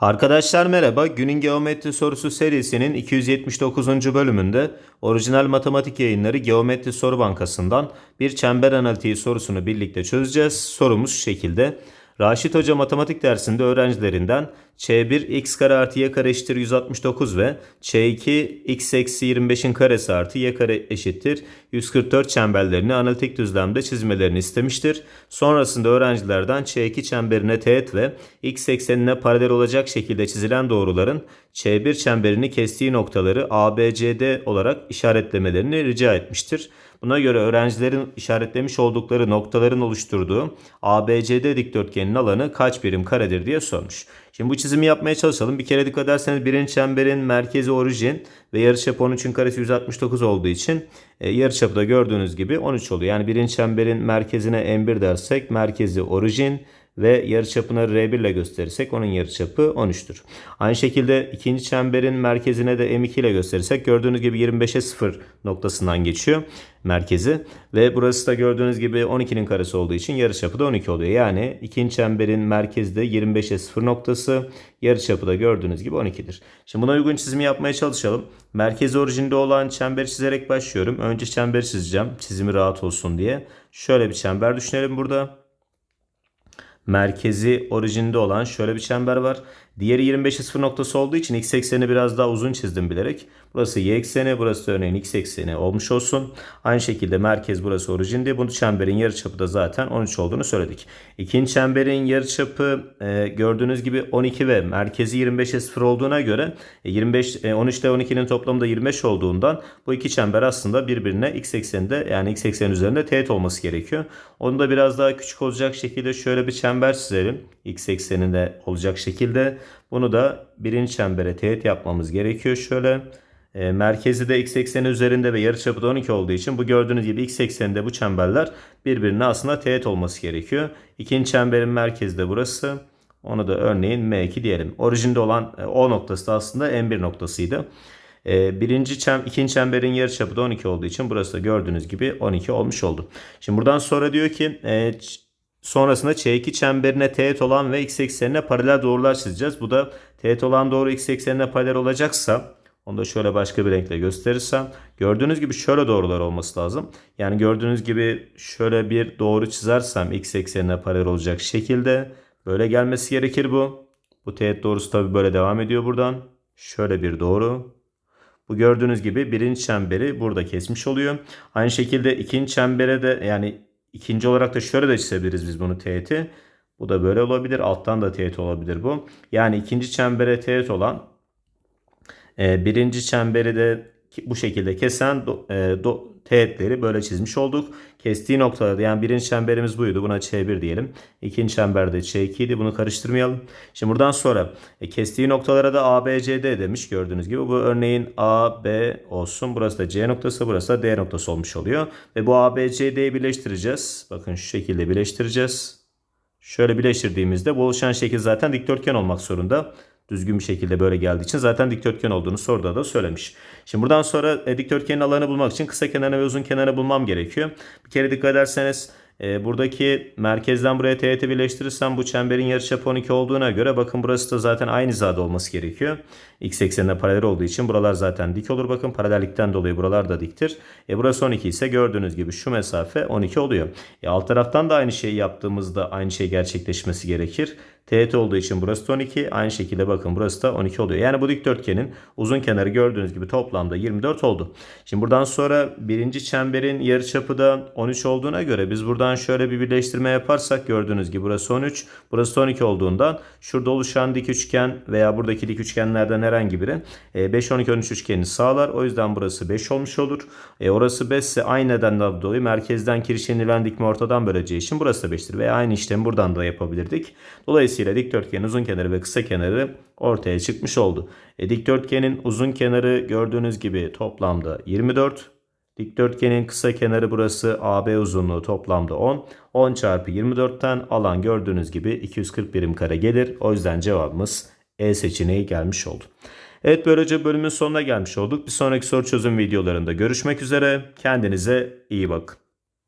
Arkadaşlar merhaba. Günün Geometri Sorusu serisinin 279. bölümünde orijinal matematik yayınları Geometri Soru Bankası'ndan bir çember analitiği sorusunu birlikte çözeceğiz. Sorumuz şu şekilde. Raşit Hoca matematik dersinde öğrencilerinden Ç1 x kare artı y kare eşittir 169 ve Ç2 x eksi 25'in karesi artı y kare eşittir 144 çemberlerini analitik düzlemde çizmelerini istemiştir. Sonrasında öğrencilerden Ç2 çemberine teğet ve x eksenine paralel olacak şekilde çizilen doğruların Ç1 çemberini kestiği noktaları ABCD olarak işaretlemelerini rica etmiştir. Buna göre öğrencilerin işaretlemiş oldukları noktaların oluşturduğu ABCD dikdörtgenin alanı kaç birim karedir diye sormuş. Şimdi bu çizimi yapmaya çalışalım. Bir kere dikkat ederseniz birinci çemberin merkezi orijin ve yarıçapı 13'ün karesi 169 olduğu için e, yarıçapı da gördüğünüz gibi 13 oluyor. Yani birinci çemberin merkezine M1 dersek merkezi orijin ve yarıçapını R1 ile gösterirsek onun yarıçapı 13'tür. Aynı şekilde ikinci çemberin merkezine de M2 ile gösterirsek gördüğünüz gibi 25'e 0 noktasından geçiyor merkezi ve burası da gördüğünüz gibi 12'nin karesi olduğu için yarıçapı da 12 oluyor. Yani ikinci çemberin merkezi de 25'e 0 noktası yarıçapı da gördüğünüz gibi 12'dir. Şimdi buna uygun çizimi yapmaya çalışalım. Merkezi orijinde olan çemberi çizerek başlıyorum. Önce çemberi çizeceğim çizimi rahat olsun diye. Şöyle bir çember düşünelim burada merkezi orijinde olan şöyle bir çember var. Diğeri 25'e 0 noktası olduğu için x ekseni biraz daha uzun çizdim bilerek. Burası y ekseni, burası örneğin x ekseni olmuş olsun. Aynı şekilde merkez burası orijinde. Bunu çemberin yarıçapı da zaten 13 olduğunu söyledik. İkinci çemberin yarıçapı e, gördüğünüz gibi 12 ve merkezi 25'e 0 olduğuna göre e, 25 e, 13 ile 12'nin toplamı da 25 olduğundan bu iki çember aslında birbirine x ekseninde yani x eksenin üzerinde teğet olması gerekiyor. Onu da biraz daha küçük olacak şekilde şöyle bir çember çizelim. X ekseninde olacak şekilde. Bunu da birinci çembere teğet yapmamız gerekiyor. Şöyle e, merkezi de x ekseni üzerinde ve yarıçapı da 12 olduğu için bu gördüğünüz gibi x ekseninde bu çemberler birbirine aslında teğet olması gerekiyor. İkinci çemberin merkezi de burası. Onu da örneğin M2 diyelim. Orijinde olan e, O noktası da aslında M1 noktasıydı. E, birinci çem, ikinci çemberin yarıçapı da 12 olduğu için burası da gördüğünüz gibi 12 olmuş oldu. Şimdi buradan sonra diyor ki e, Sonrasında Ç2 çemberine teğet olan ve x eksenine paralel doğrular çizeceğiz. Bu da teğet olan doğru x eksenine paralel olacaksa onu da şöyle başka bir renkle gösterirsem gördüğünüz gibi şöyle doğrular olması lazım. Yani gördüğünüz gibi şöyle bir doğru çizersem x eksenine paralel olacak şekilde böyle gelmesi gerekir bu. Bu teğet doğrusu tabi böyle devam ediyor buradan. Şöyle bir doğru. Bu gördüğünüz gibi birinci çemberi burada kesmiş oluyor. Aynı şekilde ikinci çembere de yani İkinci olarak da şöyle de çizebiliriz biz bunu teğeti. Bu da böyle olabilir. Alttan da teğet olabilir bu. Yani ikinci çembere teğet olan e, birinci çemberi de bu şekilde kesen e, do, teğetleri böyle çizmiş olduk. Kestiği noktalarda yani birinci çemberimiz buydu. Buna Ç1 diyelim. İkinci çemberde Ç2 idi. Bunu karıştırmayalım. Şimdi buradan sonra e, kestiği noktalara da ABCD demiş gördüğünüz gibi. Bu örneğin AB olsun. Burası da C noktası. Burası da D noktası olmuş oluyor. Ve bu ABCD'yi birleştireceğiz. Bakın şu şekilde birleştireceğiz. Şöyle birleştirdiğimizde bu oluşan şekil zaten dikdörtgen olmak zorunda düzgün bir şekilde böyle geldiği için zaten dikdörtgen olduğunu soruda da söylemiş. Şimdi buradan sonra e, dikdörtgenin alanını bulmak için kısa kenarını ve uzun kenarını bulmam gerekiyor. Bir kere dikkat ederseniz e, buradaki merkezden buraya teğeti birleştirirsem bu çemberin yarıçapı 12 olduğuna göre bakın burası da zaten aynı hizada olması gerekiyor. X eksenine paralel olduğu için buralar zaten dik olur. Bakın paralellikten dolayı buralar da diktir. E, burası 12 ise gördüğünüz gibi şu mesafe 12 oluyor. E, alt taraftan da aynı şeyi yaptığımızda aynı şey gerçekleşmesi gerekir. Teğet olduğu için burası da 12. Aynı şekilde bakın burası da 12 oluyor. Yani bu dikdörtgenin uzun kenarı gördüğünüz gibi toplamda 24 oldu. Şimdi buradan sonra birinci çemberin yarıçapı da 13 olduğuna göre biz buradan şöyle bir birleştirme yaparsak gördüğünüz gibi burası 13. Burası 12 olduğundan şurada oluşan dik üçgen veya buradaki dik üçgenlerden herhangi biri 5, 12, 13 üçgenini sağlar. O yüzden burası 5 olmuş olur. E, orası 5 ise aynı nedenden dolayı merkezden kirişlenilen dikme ortadan böleceği için burası da 5'tir. Veya aynı işlemi buradan da yapabilirdik. Dolayısıyla Dolayısıyla dikdörtgenin uzun kenarı ve kısa kenarı ortaya çıkmış oldu. E, dikdörtgenin uzun kenarı gördüğünüz gibi toplamda 24. Dikdörtgenin kısa kenarı burası AB uzunluğu toplamda 10. 10 çarpı 24'ten alan gördüğünüz gibi 240 birim kare gelir. O yüzden cevabımız E seçeneği gelmiş oldu. Evet böylece bölümün sonuna gelmiş olduk. Bir sonraki soru çözüm videolarında görüşmek üzere. Kendinize iyi bakın.